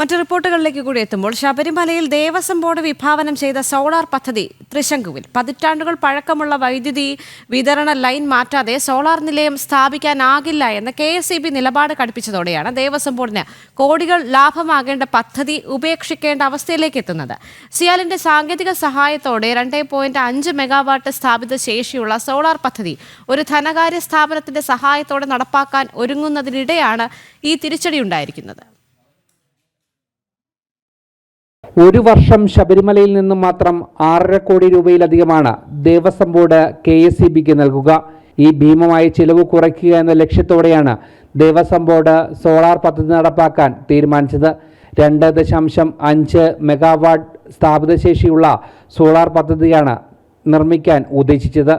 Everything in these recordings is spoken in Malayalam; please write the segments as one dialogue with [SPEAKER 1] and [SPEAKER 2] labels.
[SPEAKER 1] മറ്റു റിപ്പോർട്ടുകളിലേക്ക് കൂടി എത്തുമ്പോൾ ശബരിമലയിൽ ദേവസ്വം ബോർഡ് വിഭാവനം ചെയ്ത സോളാർ പദ്ധതി തൃശങ്കുവിൽ പതിറ്റാണ്ടുകൾ പഴക്കമുള്ള വൈദ്യുതി വിതരണ ലൈൻ മാറ്റാതെ സോളാർ നിലയം സ്ഥാപിക്കാനാകില്ല എന്ന കെ എസ് നിലപാട് കടുപ്പിച്ചതോടെയാണ് ദേവസ്വം ബോർഡിന് കോടികൾ ലാഭമാകേണ്ട പദ്ധതി ഉപേക്ഷിക്കേണ്ട അവസ്ഥയിലേക്ക് എത്തുന്നത്. സിയാലിന്റെ സാങ്കേതിക സഹായത്തോടെ രണ്ടേ പോയിന്റ് അഞ്ച് മെഗാവാട്ട് സ്ഥാപിത ശേഷിയുള്ള സോളാർ പദ്ധതി ഒരു ധനകാര്യ സ്ഥാപനത്തിന്റെ സഹായത്തോടെ നടപ്പാക്കാൻ ഒരുങ്ങുന്നതിനിടെയാണ് ഈ തിരിച്ചടി ഉണ്ടായിരിക്കുന്നത്
[SPEAKER 2] ഒരു വർഷം ശബരിമലയിൽ നിന്നും മാത്രം ആറര കോടി രൂപയിലധികമാണ് Devaswom board K S E ബിക്ക് നൽകുക. ഈ ഭീമമായ ചിലവ് കുറയ്ക്കുക എന്ന ലക്ഷ്യത്തോടെയാണ് ദേവസ്വം ബോർഡ് സോളാർ പദ്ധതി നടപ്പാക്കാൻ തീരുമാനിച്ചത്. രണ്ട് ദശാംശം അഞ്ച് മെഗാവാട്ട് സ്ഥാപിത ശേഷിയുള്ള സോളാർ പദ്ധതിയാണ് നിർമ്മിക്കാൻ ഉദ്ദേശിച്ചത്.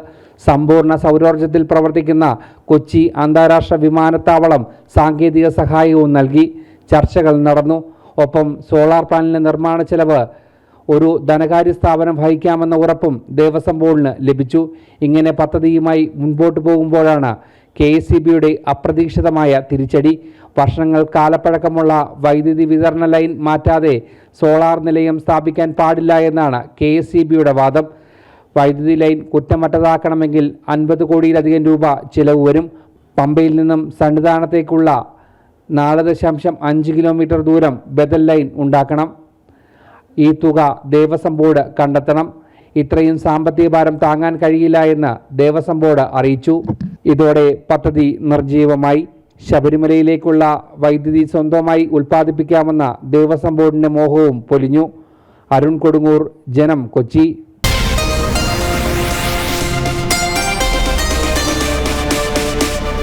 [SPEAKER 2] സമ്പൂർണ സൗരോർജത്തിൽ പ്രവർത്തിക്കുന്ന കൊച്ചി അന്താരാഷ്ട്ര വിമാനത്താവളം സാങ്കേതിക സഹായവും നൽകി. ചർച്ചകൾ നടന്നു. ഒപ്പം സോളാർ പ്ലാന്റിന്റെ നിർമ്മാണ ചെലവ് ഒരു ധനകാര്യ സ്ഥാപനം വഹിക്കാമെന്ന ഉറപ്പും ദേവസ്വം ബോർഡിന് ലഭിച്ചു. ഇങ്ങനെ പദ്ധതിയുമായി മുൻപോട്ട് പോകുമ്പോഴാണ് കെ എസ് അപ്രതീക്ഷിതമായ തിരിച്ചടി. വർഷങ്ങൾ കാലപ്പഴക്കമുള്ള വൈദ്യുതി വിതരണ ലൈൻ മാറ്റാതെ സോളാർ നിലയം സ്ഥാപിക്കാൻ പാടില്ല എന്നാണ് കെ എസ് വാദം. വൈദ്യുതി ലൈൻ കുറ്റമറ്റതാക്കണമെങ്കിൽ അൻപത് കോടിയിലധികം രൂപ ചിലവ് വരും. പമ്പയിൽ നിന്നും സന്നിധാനത്തേക്കുള്ള നാല് ദശാംശം അഞ്ച് കിലോമീറ്റർ ദൂരം ബദൽ ലൈൻ ഉണ്ടാക്കണം. ഈ തുക ദേവസ്വം ബോർഡ് കണ്ടെത്തണം. ഇത്രയും സാമ്പത്തിക ഭാരം താങ്ങാൻ കഴിയില്ല എന്ന് ദേവസ്വം ബോർഡ് അറിയിച്ചു. ഇതോടെ പദ്ധതി നിർജീവമായി ശബരിമലയിലേക്കുള്ള വൈദ്യുതി സ്വന്തമായി ഉൽപ്പാദിപ്പിക്കാമെന്ന ദേവസ്വം ബോർഡിന്റെ മോഹവും പൊലിഞ്ഞു. അരുൺ കൊടുങ്ങൂർ ജനം കൊച്ചി.